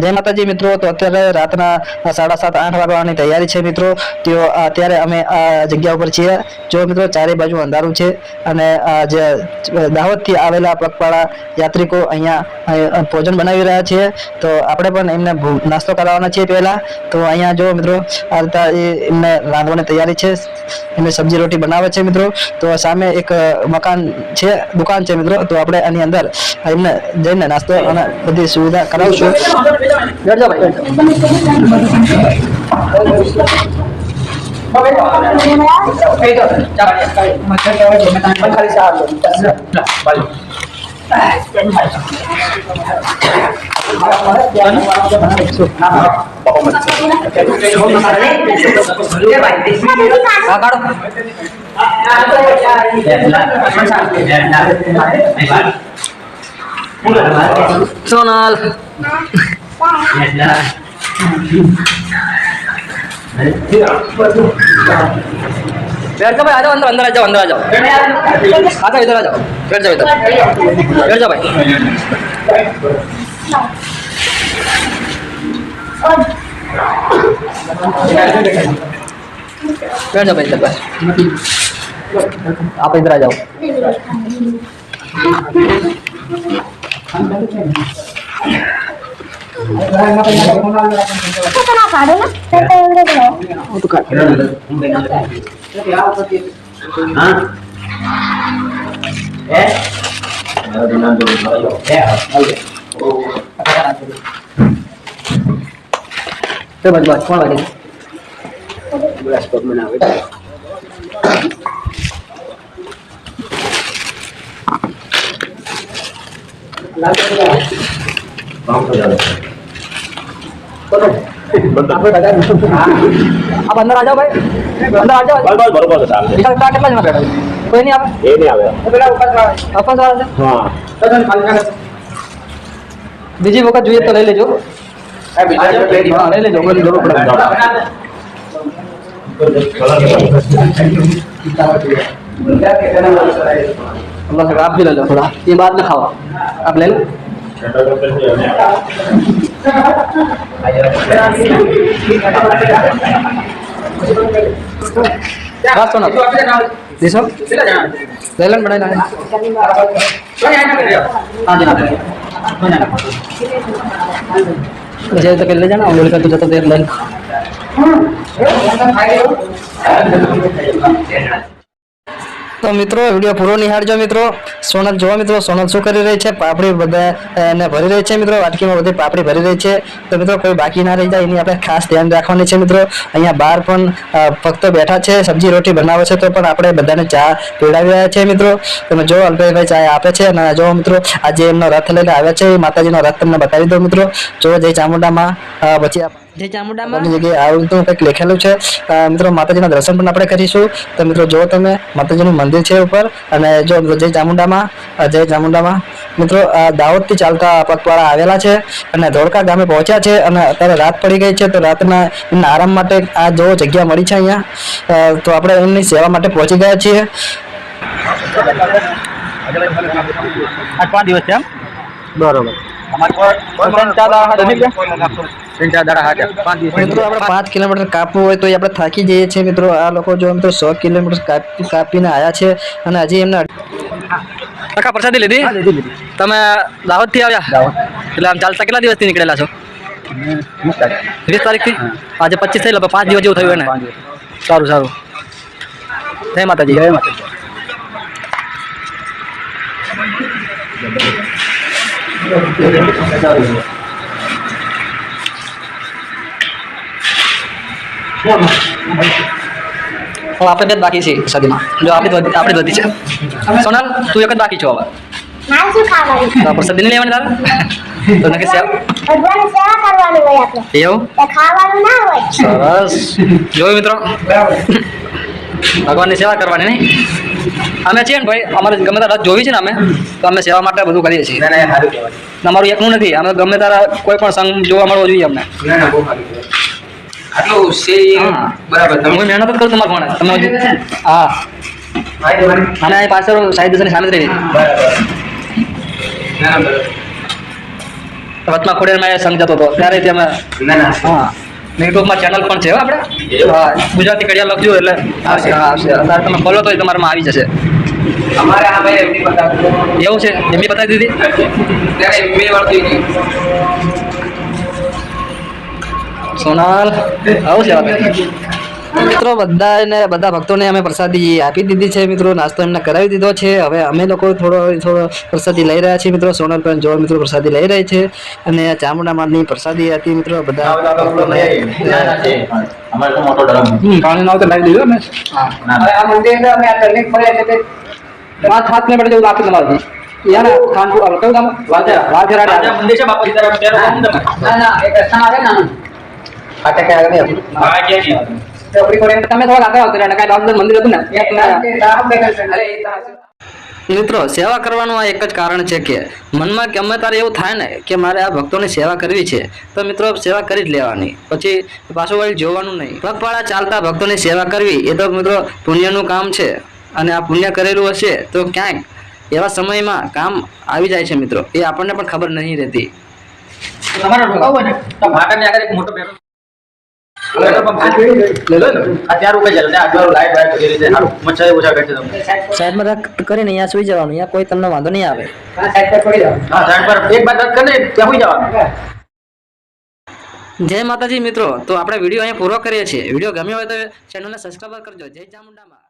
જય માતાજી મિત્રો, તો અત્યારે રાતના સાડા સાત આઠ વાગવાની તૈયારી છે મિત્રો. તેઓ અત્યારે અમે આ જગ્યા ઉપર છીએ. જો મિત્રો, ચારે બાજુ અંધારું છે અને જે દાહોદથી આવેલા પગપાળા યાત્રિકો અહીંયા ભોજન બનાવી રહ્યા છીએ તો આપણે પણ એમને નાસ્તો કરાવવાના છીએ પહેલાં. તો અહીંયા જો મિત્રો, આ રીતે એમને રાંધવાની તૈયારી છે. એમને સબ્જી રોટી બનાવે છે મિત્રો. તો સામે એક મકાન છે, દુકાન છે મિત્રો. તો આપણે આની અંદર એમને જઈને નાસ્તો અને બધી સુવિધા કરાવશું. बैठ जाओ भाई आ जाओ अंदर अंदर आ जाओ अंदर आ जाओ आ जाओ इधर आ जाओ बैठ जाओ इधर बैठ जाओ भाई बैठ जाओ भाई इधर बैठ आप इधर आ जाओ ના કાઢો ને Coba coba sekolah ini. Belas buat आप अंदर आ जाओ भाई। अंदर आ जाओ। कोई नहीं आवे ये नहीं आवे बीजी वक्त जुए तो ले हाँ, ले जो ले ले जो ज़रूर अल्लाह से आप भी ले लो थोड़ा। ये बाद में खाओ। आप ले लो। बात सुनो दिसो ले लो बड़ा ना हाँ जी ना जैसे तक ले जाना उंगली का तो जब देर ले તો મિત્રો, વીડિયો પૂરો નિહાળજો મિત્રો. સોનલ જોવા મિત્રો, સોનલ શું કરી રહી છે? પાપડી બધા એને ભરી રહી છે મિત્રો. વાટકીમાં બધી પાપડી ભરી રહી છે. તો મિત્રો, કોઈ બાકી ના રહી જાય, એની આપણે ખાસ ધ્યાન રાખવાની છે મિત્રો. અહીંયા બહાર પણ ફક્ત બેઠા છે, સબ્જી રોટી બનાવે છે, તો પણ આપણે બધાને ચા પીવડાવી રહ્યા છે મિત્રો. તમે જો અલ્પેશભાઈ ચા આપે છે, અને જો મિત્રો આજે એમનો રથ લઈને આવ્યા છે, એ માતાજીનો રથ તમને બતાવી દો મિત્રો. જો જય ચામુંડામાં પછી જય ચામુંડામાં જગ્યાએ આવું રીતનું કંઈક લખેલું છે. મિત્રો માતાજીના દર્શન પણ આપણે કરીશું. તો મિત્રો જો તમે માતાજીનું મંદિર છે ઉપર અને જો જય ચામુંડામાં જય ચામુંડામાં મિત્રો આ દાહોદથી ચાલતા પગપાળા આવેલા છે અને ધોળકા ગામે પહોંચ્યા છે અને અત્યારે રાત પડી ગઈ છે તો રાતના એમના આરામ માટે આ જો જગ્યા મળી છે અહીંયા. તો આપણે એમની સેવા માટે પહોંચી ગયા છીએ. આઠ પાંચ દિવસ છે મિત્રો આપણે પાંચ કિલોમીટર કાપવું હોય તો એ આપણે થાકી જઈએ છીએ. મિત્રો આ લોકો જો મિત્રો સો કિલોમીટર કાપી કાપીને આવ્યા છે અને હજી એમને કાકા પ્રસાદી લીધી? તમે દાહોદથી આવ્યા એટલે આમ ચાલતા કેટલા દિવસથી નીકળેલા છો? વીસ તારીખથી? આજે પચીસ થઈ પાંચ દિવસ જેવું થયું ને સારું સારું. જય માતાજી. જય માતાજી. હવે આપણે બે જ બાકી છે સદીમાં. જો આપણી આપણે બધી આપણી જ વધી છે. સોનલ તું એક જ બાકી છો હવે. આપણે સદી નહીં લેવાની તારે તો નક્કી સેવ? ભગવાનની સેવા કરવાની હોય આપણે. એવું? સરસ. જોયું મિત્રો? ભગવાનની સેવા કરવાની નહીં. અમે છીએ ને ભાઈ અમારે ગમે તારા જોવી છે ને અમે તો અમે સેવા માટે બધું કરીએ છીએ. અમારું એકનું નથી અમે ગમે તારા કોઈ પણ સંઘ જોવા મળવો જોઈએ અમને. આટલું શેરી હા. બરાબર હું મહેનત જ કરું તમારા ભણે તમે હા. અને અહીં પાછળ સાહિત્ય દર્શનની સામે રહી બરાબર. ના, ના, બરાબર. વચમાં સંઘ જતો હતો. ત્યારે ના હા. યુટ્યુબમાં ચેનલ પણ છે આપણે. હા ગુજરાતી કડિયા લખજો એટલે આવશે હા આવશે. અત્યારે તમે ખોલો તો એ તમારામાં આવી જશે. અમારે આ ભાઈ એમની એવું છે? એમની બતાવી દીધી? ત્યારે એમની વાળતી હતી સોનાલ આવું છે મિત્રો બધાને બધા ભક્તોને અમે પ્રસાદી આપી દીધી છે મિત્રો. નાસ્તો એમને કરાવી દીધો છે. હવે અમે લોકો થોડો થોડો પ્રસાદી લઈ રહ્યા છીએ મિત્રો. સોનલ પણ જોર મિત્રો પ્રસાદી લઈ રહી છે. અને ચામુંડા માની પ્રસાદી હતી મિત્રો. બધા ભક્તોને અમારે તો મોટો ડરમ હમ, પાણી ના તો લાવી દીધો ને? આ મંદિર અમે આ ટર્નિંગ ફર્યા છે પાંચ હાથ ને પડે જેવું આપી તમારું યાર ખાનપુર કયું ગામ? વાજરા વાજરા મંદિર છે બાપા સીતારામ ના ના એક રસ્તા આવે ને આ ટકા આગળ હતું. હા ક્યાં નહીં આવતું. ચોકડી પર એમ તમે થોડા આગળ આવતા રહ્યા કાંઈ બાજુ મંદિર હતું ને? એક અરે એ તો હશે. મિત્રો સેવા કરવાનું આ એક જ કારણ છે કે મનમાં ગમે તારે એવું થાય ને કે મારે આ ભક્તોની સેવા કરવી છે તો મિત્રો સેવા કરી જ લેવાની. પછી પાછું વળી જોવાનું નહીં. પગપાળા ચાલતા ભક્તોની સેવા કરવી એ તો મિત્રો પુણ્યનું કામ છે. અને આ પુણ્ય કરેલું હશે તો ક્યાંક એવા સમયમાં કામ આવી જાય છે મિત્રો. એ આપણને પણ ખબર નહીં રહેતી. તમારે આગળ એક મોટો કરીને અહીંયા સુઈ જવાનું. અહીંયા કોઈ તમને વાંધો નહીં આવે. જય માતાજી મિત્રો. તો આપણે વીડિયો અહીંયા પૂરો કરીએ છીએ. વીડિયો ગમ્યો હોય તો ચેનલને સબસ્ક્રાઈબ કરજો. જય ચામુંડામાં.